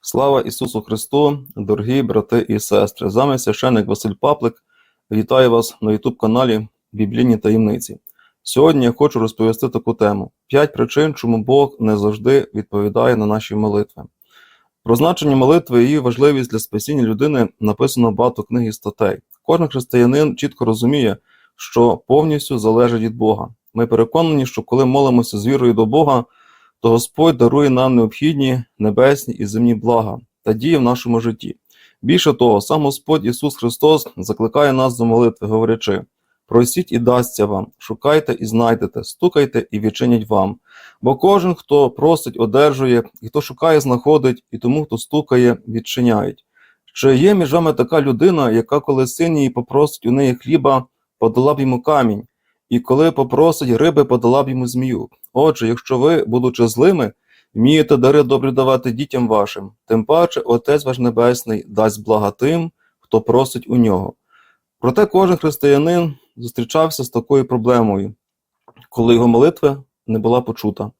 Слава Ісусу Христу, дорогі брати і сестри! З вами священник Василь Паплик. Вітаю вас на youtube каналі Біблійні таємниці. Сьогодні я хочу розповісти таку тему: п'ять причин, чому Бог не завжди відповідає на наші молитви. Про значення молитви і її важливість для спасіння людини написано багато книг і статей. Кожен християнин чітко розуміє, що повністю залежить від Бога. Ми переконані, що коли молимося з вірою до Бога, то Господь дарує нам необхідні небесні і земні блага та дії в нашому житті. Більше того, сам Господь Ісус Христос закликає нас до молитви, говорячи: просіть і дасться вам, шукайте і знайдете, стукайте і відчинять вам. Бо кожен, хто просить, одержує, і хто шукає, знаходить, і тому, хто стукає, відчиняють. Чи є між вами така людина, яка, коли син її попросить у неї хліба, подала б йому камінь, і коли попросить риби, подала б йому змію? Отже, якщо ви, будучи злими, вмієте дари добрі давати дітям вашим, тим паче Отець ваш Небесний дасть блага тим, хто просить у нього. Проте кожен християнин зустрічався з такою проблемою, коли його молитва не була почута.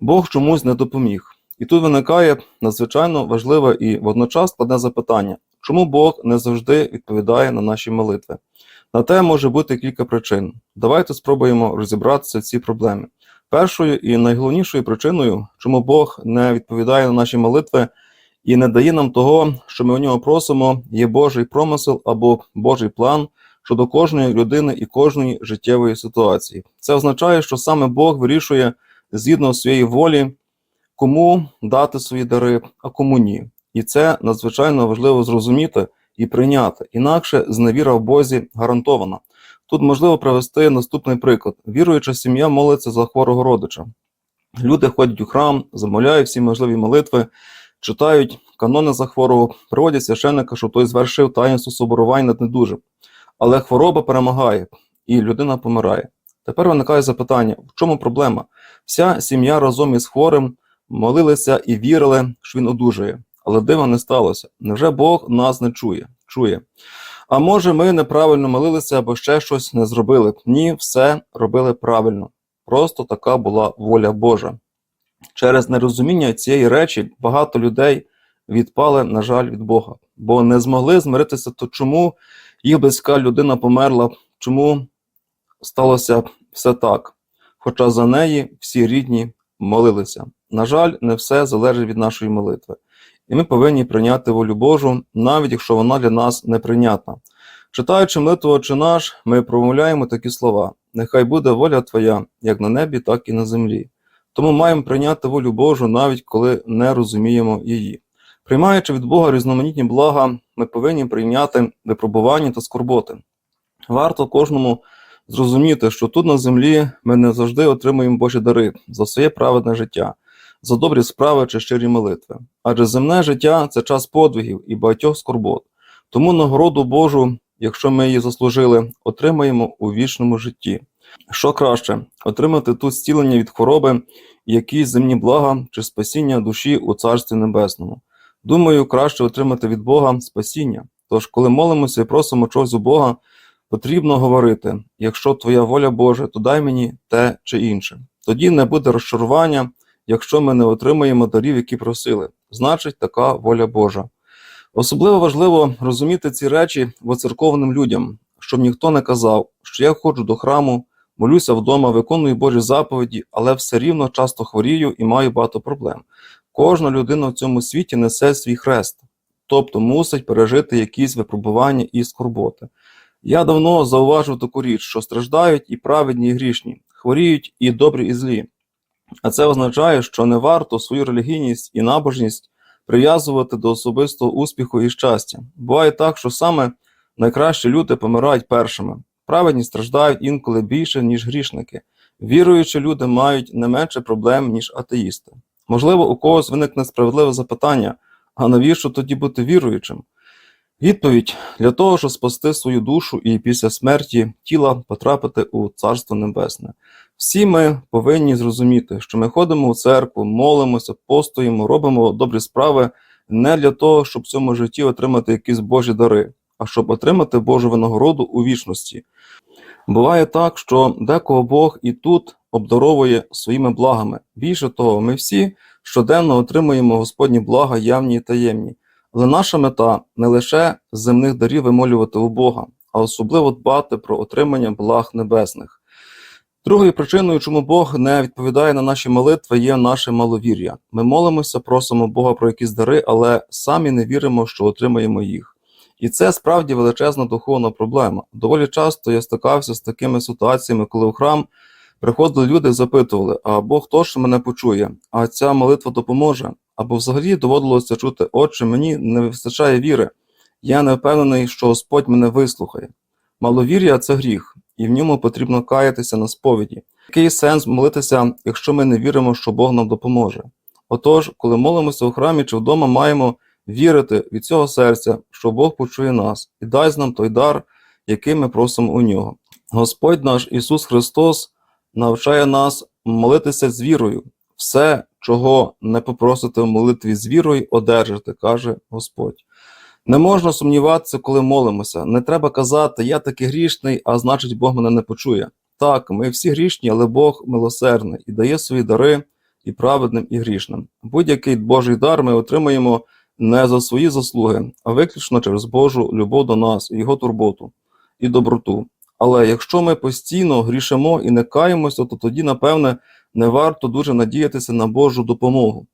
Бог чомусь не допоміг. І тут виникає надзвичайно важливе і водночас складне запитання, чому Бог не завжди відповідає на наші молитви? На те може бути кілька причин. Давайте спробуємо розібратися в цій проблемі. Першою і найголовнішою причиною, чому Бог не відповідає на наші молитви і не дає нам того, що ми у нього просимо, є Божий промисел або Божий план щодо кожної людини і кожної життєвої ситуації. Це означає, що саме Бог вирішує згідно своєї волі, кому дати свої дари, а кому ні. І це надзвичайно важливо зрозуміти і прийняти. Інакше зневіра в Бозі гарантована. Тут можливо привести наступний приклад: віруюча сім'я молиться за хворого родича. Люди ходять у храм, замовляють всі можливі молитви, читають канони за хворого, приводять священника, що той звершив таїнство соборувань над недужим. Але хвороба перемагає, і людина помирає. Тепер виникає запитання: в чому проблема? Вся сім'я разом із хворим молилися і вірили, що він одужає. Але дива не сталося. Невже Бог нас не чує? Чує. А може, ми неправильно молилися або ще щось не зробили? Ні, все робили правильно. Просто така була воля Божа. Через нерозуміння цієї речі багато людей відпали, на жаль, від Бога, бо не змогли змиритися, то чому їх близька людина померла, чому сталося все так. Хоча за неї всі рідні молилися. На жаль, не все залежить від нашої молитви. І ми повинні прийняти волю Божу, навіть якщо вона для нас неприйнятна. Читаючи молитву «Отче наш, ми промовляємо такі слова: Нехай буде воля Твоя, як на небі, так і на землі. Тому маємо прийняти волю Божу, навіть коли не розуміємо її. Приймаючи від Бога різноманітні блага, ми повинні прийняти випробування та скорботи. Варто кожному зрозуміти, що тут на землі ми не завжди отримуємо Божі дари за своє праведне життя за добрі справи чи щирі молитви. Адже земне життя це час подвигів і багатьох скорбот. Тому нагороду Божу, якщо ми її заслужили, отримаємо у вічному житті. Що краще отримати тут зцілення від хвороби, якісь земні блага чи спасіння душі у Царстві Небесному. Думаю, краще отримати від Бога спасіння. Тож, коли молимося і просимо чогось у Бога, потрібно говорити: якщо Твоя воля Божа, то дай мені те чи інше. Тоді не буде розчарування якщо ми не отримаємо дарів, які просили. Значить, така воля Божа. Особливо важливо розуміти ці речі воцерковним людям, щоб ніхто не казав, що я ходжу до храму, молюся вдома, виконую Божі заповіді, але все рівно часто хворію і маю багато проблем. Кожна людина в цьому світі несе свій хрест, тобто мусить пережити якісь випробування і скорботи. Я давно зауважив таку річ, що страждають і праведні, і грішні, хворіють і добрі, і злі. А це означає, що не варто свою релігійність і набожність прив'язувати до особистого успіху і щастя. Буває так, що саме найкращі люди помирають першими. Праведні страждають інколи більше, ніж грішники. Віруючі люди мають не менше проблем, ніж атеїсти. Можливо, у когось виникне справедливе запитання: а навіщо тоді бути віруючим? Відповідь для того, щоб спасти свою душу і після смерті тіла потрапити у Царство Небесне. Всі ми повинні зрозуміти, що ми ходимо у церкву, молимося, постоїмо, робимо добрі справи не для того, щоб в цьому житті отримати якісь Божі дари, а щоб отримати Божу винагороду у вічності. Буває так, що декого Бог і тут обдаровує своїми благами. Більше того, ми всі щоденно отримуємо Господні блага явні і таємні. Але наша мета не лише земних дарів вимолювати у Бога, а особливо дбати про отримання благ небесних. Другою причиною, чому Бог не відповідає на наші молитви, є наше маловір'я. Ми молимося, просимо Бога про якісь дари, але самі не віримо, що отримаємо їх. І це справді величезна духовна проблема. Доволі часто я стикався з такими ситуаціями, коли в храм приходили люди і запитували: а Бог хто ж мене почує, а ця молитва допоможе? Або взагалі доводилося чути, отче, мені не вистачає віри. Я не впевнений, що Господь мене вислухає. Маловір'я це гріх, і в ньому потрібно каятися на сповіді. Який сенс молитися, якщо ми не віримо, що Бог нам допоможе? Отож, коли молимося у храмі чи вдома, маємо вірити від цього серця, що Бог почує нас і дасть нам той дар, який ми просимо у нього. Господь наш Ісус Христос навчає нас молитися з вірою. Все, чого не попросите в молитві з вірою, одержите, каже Господь. Не можна сумніватися, коли молимося. Не треба казати, я таки грішний, а значить Бог мене не почує. Так, ми всі грішні, але Бог милосердний і дає свої дари і праведним, і грішним. Будь-який Божий дар ми отримаємо не за свої заслуги, а виключно через Божу любов до нас, Його турботу і доброту. Але якщо ми постійно грішимо і не каємося, то тоді, напевне, не варто дуже надіятися на Божу допомогу.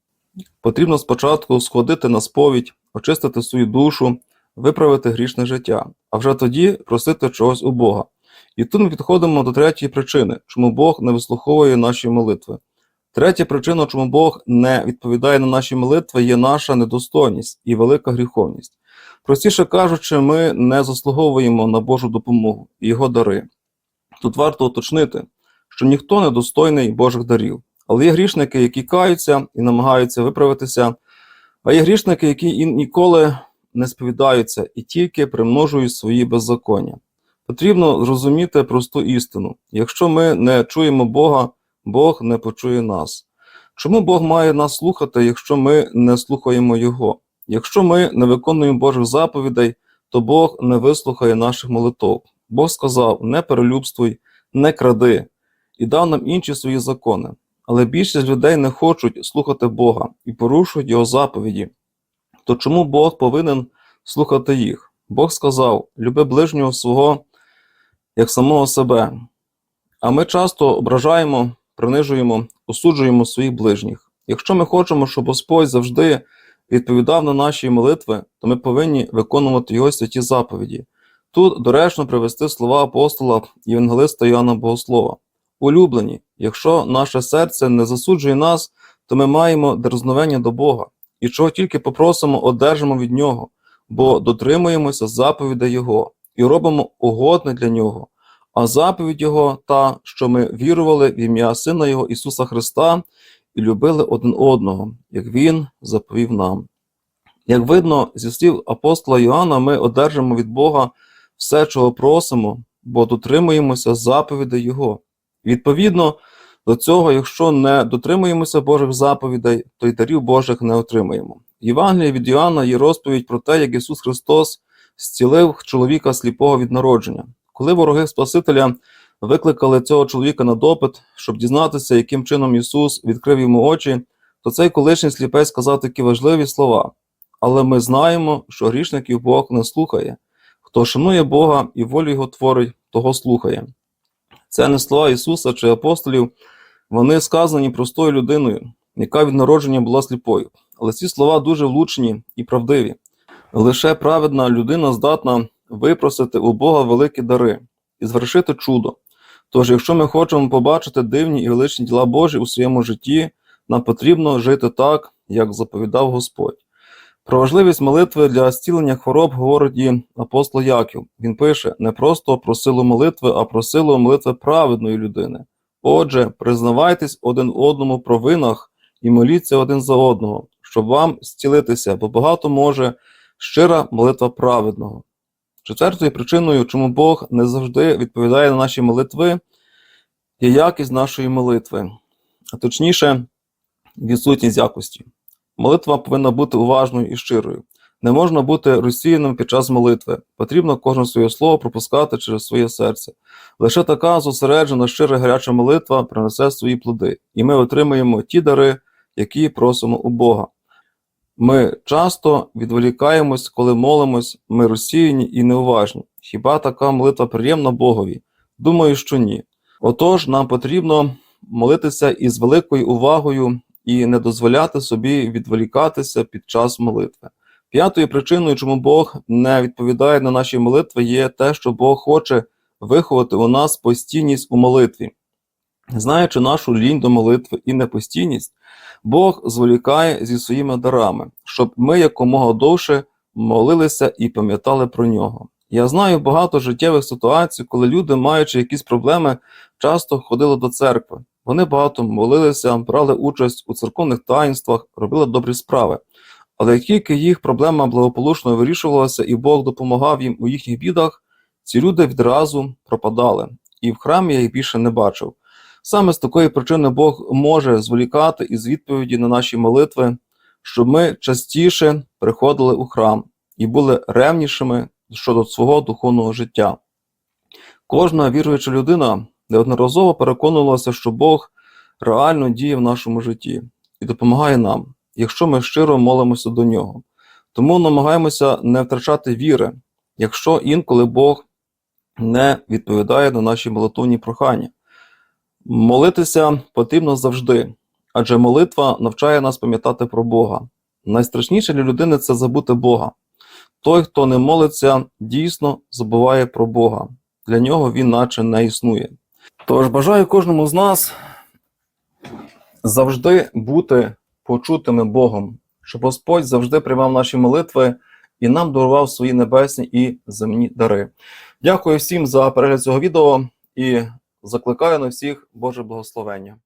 Потрібно спочатку сходити на сповідь, очистити свою душу, виправити грішне життя, а вже тоді просити чогось у Бога. І тут ми підходимо до третьої причини, чому Бог не вислуховує наші молитви. Третя причина, чому Бог не відповідає на наші молитви, є наша недостойність і велика гріховність. Простіше кажучи, ми не заслуговуємо на Божу допомогу і Його дари. Тут варто уточнити, що ніхто не достойний Божих дарів, але є грішники, які каються і намагаються виправитися, а є грішники, які ніколи не сповідаються і тільки примножують свої беззаконня. Потрібно зрозуміти просту істину: якщо ми не чуємо Бога, Бог не почує нас. Чому Бог має нас слухати, якщо ми не слухаємо Його? Якщо ми не виконуємо Божих заповідей, то Бог не вислухає наших молитов. Бог сказав: не перелюбствуй, не кради, і дав нам інші свої закони. Але більшість людей не хочуть слухати Бога і порушують Його заповіді. То чому Бог повинен слухати їх? Бог сказав: люби ближнього свого як самого себе. А ми часто ображаємо, принижуємо, осуджуємо своїх ближніх. Якщо ми хочемо, щоб Господь завжди відповідав на наші молитви, то ми повинні виконувати його святі заповіді. Тут доречно привести слова апостола Євангелиста Іоанна Богослова. Улюблені, якщо наше серце не засуджує нас, то ми маємо дерзновення до Бога, і чого тільки попросимо, одержимо від Нього, бо дотримуємося заповідей Його і робимо угодне для Нього. А заповідь Його та, що ми вірували в ім'я Сина Його Ісуса Христа і любили один одного, як Він заповів нам. Як видно, зі слів апостола Йоанна, ми одержимо від Бога все, чого просимо, бо дотримуємося заповідей Його. Відповідно до цього, якщо не дотримуємося Божих заповідей, то й дарів Божих не отримаємо. Євангелія від Йоанна є розповідь про те, як Ісус Христос зцілив чоловіка сліпого від народження. Коли вороги Спасителя викликали цього чоловіка на допит, щоб дізнатися, яким чином Ісус відкрив йому очі, то цей колишній сліпець сказав такі важливі слова. Але ми знаємо, що грішників Бог не слухає. Хто шанує Бога і волю Його творить, того слухає. Це не слова Ісуса чи апостолів, вони сказані простою людиною, яка від народження була сліпою. Але ці слова дуже влучні і правдиві. Лише праведна людина здатна випросити у Бога великі дари і звершити чудо. Тож, якщо ми хочемо побачити дивні і величні діла Божі у своєму житті, нам потрібно жити так, як заповідав Господь. Про важливість молитви для зцілення хвороб говорить апостол Яків. Він пише не просто про силу молитви, а про силу молитви праведної людини. Отже, признавайтесь один одному в провинах і моліться один за одного, щоб вам зцілитися, бо багато може щира молитва праведного. Четвертою причиною, чому Бог не завжди відповідає на наші молитви, є якість нашої молитви, а точніше, відсутність якості. Молитва повинна бути уважною і щирою. Не можна бути розсіяним під час молитви. Потрібно кожне своє слово пропускати через своє серце. Лише така зосереджена, щира гаряча молитва принесе свої плоди, і ми отримаємо ті дари, які просимо у Бога. Ми часто відволікаємось, коли молимось, ми розсіяні і неуважні. Хіба така молитва приємна Богові? Думаю, що ні. Отож, нам потрібно молитися із великою увагою і не дозволяти собі відволікатися під час молитви. П'ятою причиною, чому Бог не відповідає на наші молитви, є те, що Бог хоче виховати у нас постійність у молитві. Знаючи нашу лінь до молитви і непостійність, Бог зволікає зі своїми дарами, щоб ми якомога довше молилися і пам'ятали про нього. Я знаю багато життєвих ситуацій, коли люди, маючи якісь проблеми, часто ходили до церкви. Вони багато молилися, брали участь у церковних таїнствах, робили добрі справи. Але тільки їх проблема благополучно вирішувалася і Бог допомагав їм у їхніх бідах, ці люди відразу пропадали, і в храмі я їх більше не бачив. Саме з такої причини Бог може зволікати із відповіді на наші молитви, щоб ми частіше приходили у храм і були ревнішими щодо свого духовного життя. Кожна віруюча людина неодноразово переконувалася, що Бог реально діє в нашому житті і допомагає нам, якщо ми щиро молимося до нього. Тому намагаємося не втрачати віри, якщо інколи Бог не відповідає на наші молитовні прохання. Молитися потрібно завжди, адже молитва навчає нас пам'ятати про Бога. Найстрашніше для людини це забути Бога. Той, хто не молиться, дійсно забуває про Бога. Для нього він наче не існує. Тож бажаю кожному з нас завжди бути почутими Богом, щоб Господь завжди приймав наші молитви і нам дарував свої небесні і земні дари. Дякую всім за перегляд цього відео і закликаю на всіх Боже благословення.